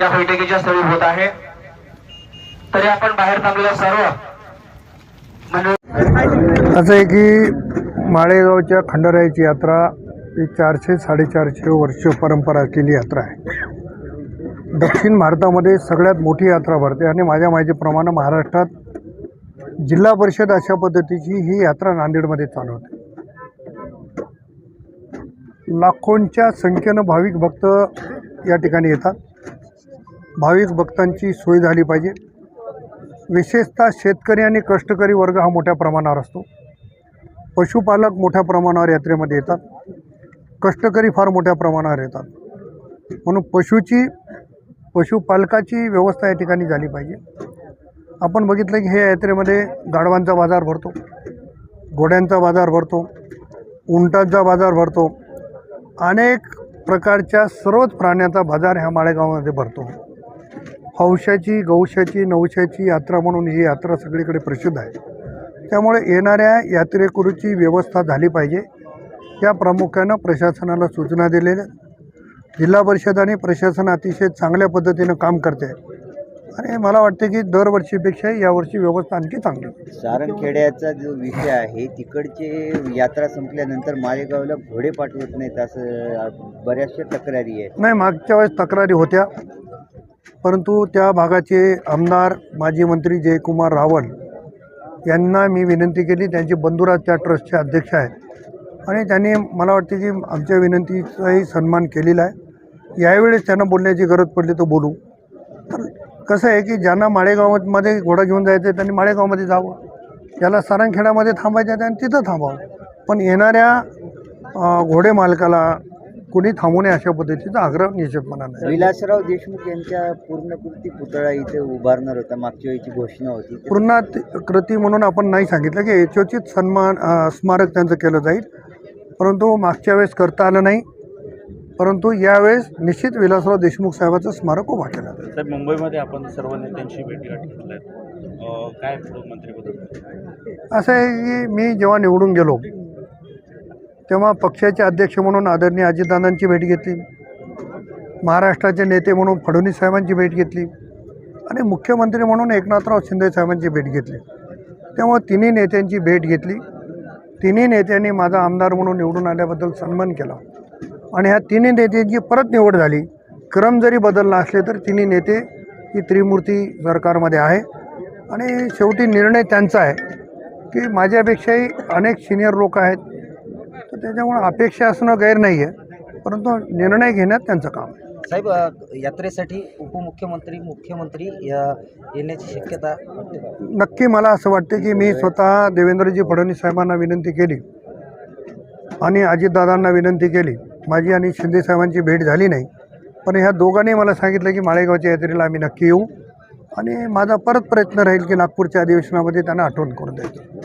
या बैठकीच्या स्थळी होत आहे. तरी आपण बाहेर थांबलेल्या सर्व. म्हणजे- असं आहे की माळेगावच्या खंडरायाची यात्रा ही चारशे साडेचारशे वर्ष परंपरा असलेली यात्रा आहे. दक्षिण भारतामध्ये सगळ्यात मोठी यात्रा भरते आणि माझ्या माहितीप्रमाणे महाराष्ट्रात जिल्हा परिषद अशा पद्धतीची ही यात्रा नांदेडमध्ये चालू होते. लाखोंच्या संख्येनं भाविक भक्त या ठिकाणी येतात. भाविक भक्तांची सोय झाली पाहिजे. विशेषतः शेतकरी आणि कष्टकरी वर्ग हा मोठ्या प्रमाणावर असतो. पशुपालक मोठ्या प्रमाणावर यात्रेमध्ये येतात. कष्टकरी फार मोठ्या प्रमाणावर येतात. म्हणून पशुची पशुपालकाची व्यवस्था या ठिकाणी झाली पाहिजे. आपण बघितलं की हे यात्रेमध्ये गाढवांचा बाजार भरतो. घोड्यांचा बाजार भरतो. उंटांचा बाजार भरतो. अनेक प्रकारच्या सर्वच प्राण्याचा बाजार ह्या माळेगावामध्ये भरतो. हौशाची गौशाची नवशाची यात्रा म्हणून ही यात्रा सगळीकडे प्रसिद्ध आहे. त्यामुळे येणाऱ्या यात्रेकरूची व्यवस्था झाली पाहिजे. या प्रामुख्यानं प्रशासनाला सूचना दिलेल्या जिल्हा परिषद आणि प्रशासन अतिशय चांगल्या पद्धतीनं काम करते आहे आणि मला वाटते की दरवर्षीपेक्षा यावर्षी व्यवस्था आणखी चांगली. सारंगखेड्याचा जो विषय आहे तिकडचे यात्रा संपल्यानंतर मालेगावला घोडे पाठवत नाहीत असं बऱ्याचशा तक्रारी आहेत. नाही मागच्या वेळेस तक्रारी होत्या. परंतु त्या भागाचे आमदार माजी मंत्री जयकुमार रावल यांना मी विनंती केली. त्यांचे बंधुराज त्या ट्रस्टचे अध्यक्ष आहेत. आणि त्यांनी मला वाटते की आमच्या विनंतीचाही सन्मान केलेला आहे. यावेळेस त्यांना बोलण्याची गरज पडली तर बोलू. कसं आहे की ज्यांना माळेगावामध्ये घोडा घेऊन जायचं आहे त्यांनी माळेगावमध्ये जावं. ज्याला सारंगखेड्यामध्ये थांबायचं आहे त्यांनी तिथं थांबावं. पण येणाऱ्या घोडे मालकाला कुणी थांबू नये अशा पद्धतीचा आग्रह निश्चितपणाने आहे. विलासराव देशमुख यांच्या पूर्णकृती पुतळा इथे उभारणार होता. मागच्या वेळीची घोषणा होती. तर पूर्णात कृती म्हणून आपण नाही सांगितलं की यथोचित सन्मान स्मारक त्यांचं केलं जाईल. परंतु मागच्या वेळेस करता आलं नाही. परंतु यावेळेस निश्चित विलासराव देशमुख साहेबाचं स्मारक उभा केलं. साहेब मुंबईमध्ये आपण सर्व घेतल्या आहेत काय मंत्रिपद असं आहे की मी जेव्हा निवडून गेलो तेव्हा पक्षाचे अध्यक्ष म्हणून आदरणीय अजितदादांची भेट घेतली. महाराष्ट्राचे नेते म्हणून फडणवीस साहेबांची भेट घेतली. आणि मुख्यमंत्री म्हणून एकनाथराव शिंदे साहेबांची भेट घेतली. त्यामुळे तिन्ही नेत्यांची भेट घेतली. तिन्ही नेत्यांनी माझा आमदार म्हणून निवडून आल्याबद्दल सन्मान केला. आणि ह्या तिन्ही नेत्यांची परत निवड झाली. क्रम जरी बदलला असले तर तिन्ही नेते ही त्रिमूर्ती सरकारमध्ये आहे. आणि शेवटी निर्णय त्यांचा आहे की माझ्यापेक्षाही अनेक सिनियर लोक आहेत. तर त्याच्यामुळे अपेक्षा असणं गैर नाही आहे परंतु निर्णय घेण्यात त्यांचं काम आहे. साहेब यात्रेसाठी उपमुख्यमंत्री मुख्यमंत्री येण्याची शक्यता? नक्की मला असं वाटतं की मी स्वतः देवेंद्रजी फडणवीस साहेबांना विनंती केली. आणि अजितदादांना विनंती केली. माझी आणि शिंदे साहेबांची भेट झाली नाही. पण ह्या दोघांनी मला सांगितलं की माळेगावच्या यात्रेला आम्ही नक्की येऊ आणि माझा परत प्रयत्न राहील की नागपूरच्या अधिवेशनामध्ये त्यांना आठवण करून द्यायचं.